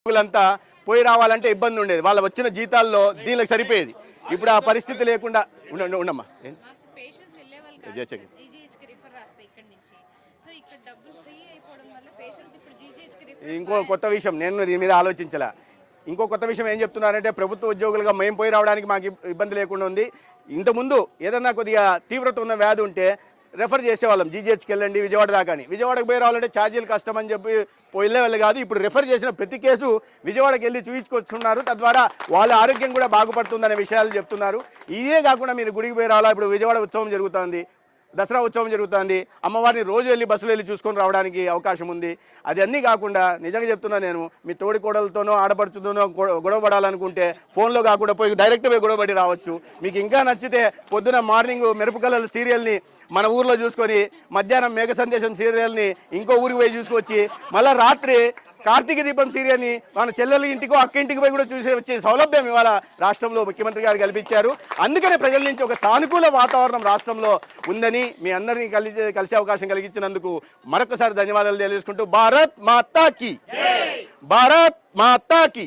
ఉద్యోగులంతా పోయి రావాలంటే ఇబ్బంది ఉండేది. వాళ్ళ వచ్చిన జీతాల్లో దీనికి సరిపోయేది. ఇప్పుడు ఆ పరిస్థితి లేకుండా ఉండ ఉండ- ఉండమ్మా. ఇంకో కొత్త విషయం నేను దీని మీద ఆలోచించలే. ఇంకో కొత్త విషయం ఏం చెప్తున్నారంటే ప్రభుత్వ ఉద్యోగులుగా మేము పోయి రావడానికి మాకు ఇబ్- ఇబ్బంది లేకుండా ఉంది. ఇంతకుముందు ఏదన్నా కొద్దిగా తీవ్రత ఉన్న వ్యాధి ఉంటే రెఫర్ చేసేవాళ్ళం జీజీహెచ్కి వెళ్ళండి విజయవాడ దాకా అని. విజయవాడకు పోయి రావాలంటే ఛార్జీలు కష్టం అని చెప్పి పోయిలే వాళ్ళు కాదు ఇప్పుడు రెఫర్ చేసిన ప్రతి కేసు విజయవాడకి వెళ్ళి చూయించుకొచ్చున్నారు. తద్వారా వాళ్ళ ఆరోగ్యం కూడా బాగుపడుతుందనే విషయాలు చెప్తున్నారు. ఇదే కాకుండా మీరు గుడికి పోయి రావాలా? ఇప్పుడు విజయవాడ ఉత్సవం జరుగుతుంది. దసరా ఉత్సవం జరుగుతుంది. అమ్మవారిని రోజు వెళ్ళి బస్సులు వెళ్ళి చూసుకొని రావడానికి అవకాశం ఉంది. అది అన్నీ కాకుండా నిజంగా చెప్తున్నా నేను మీ తోడి కోడలతోనో ఆడపడుచుతోనో గొడవ పడాలనుకుంటే ఫోన్లో కాకుండా పోయి డైరెక్ట్ పోయి గొడవ పడి రావచ్చు. మీకు ఇంకా నచ్చితే పొద్దున మార్నింగ్ మెరుపుకలల సీరియల్ని మన ఊర్లో చూసుకొని మధ్యాహ్నం మేఘ సందేశం సీరియల్ని ఇంకో ఊరికి పోయి చూసుకొచ్చి మళ్ళీ రాత్రి కార్తీక దీపం సీరియల్ని మన చెల్లెల ఇంటికో అక్క ఇంటికి పోయి కూడా చూసే వచ్చే సౌలభ్యం ఇవాళ రాష్ట్రంలో ముఖ్యమంత్రి గారు కల్పించారు. అందుకనే ప్రజల నుంచి ఒక సానుకూల వాతావరణం రాష్ట్రంలో ఉందని మీ అందరినీ కలిసి కలిసే అవకాశం కలిగించినందుకు మరొకసారి ధన్యవాదాలు తెలియజేసుకుంటూ భారత్ మాతాకి. భారత్ మాతాకి.